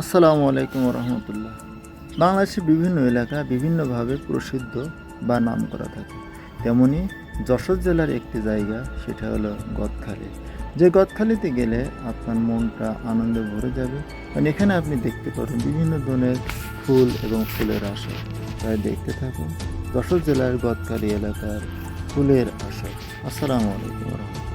আসসালামু আলাইকুম রহমতুল্লাহ বাংলাদেশের বিভিন্ন এলাকা বিভিন্নভাবে প্রসিদ্ধ বা নাম করা থাকে। তেমনি যশোর জেলার একটি জায়গা, সেটা হলো গদখালি। যে গদখালিতে গেলে আপনার মনটা আনন্দে ভরে যাবে। কারণ এখানে আপনি দেখতে পারেন বিভিন্ন ধরনের ফুল এবং ফুলের আসর। তাই দেখতে থাকুন যশোর জেলার গদখালি এলাকার ফুলের আসর। আসসালামু আলাইকুম রহমতুল্লাহ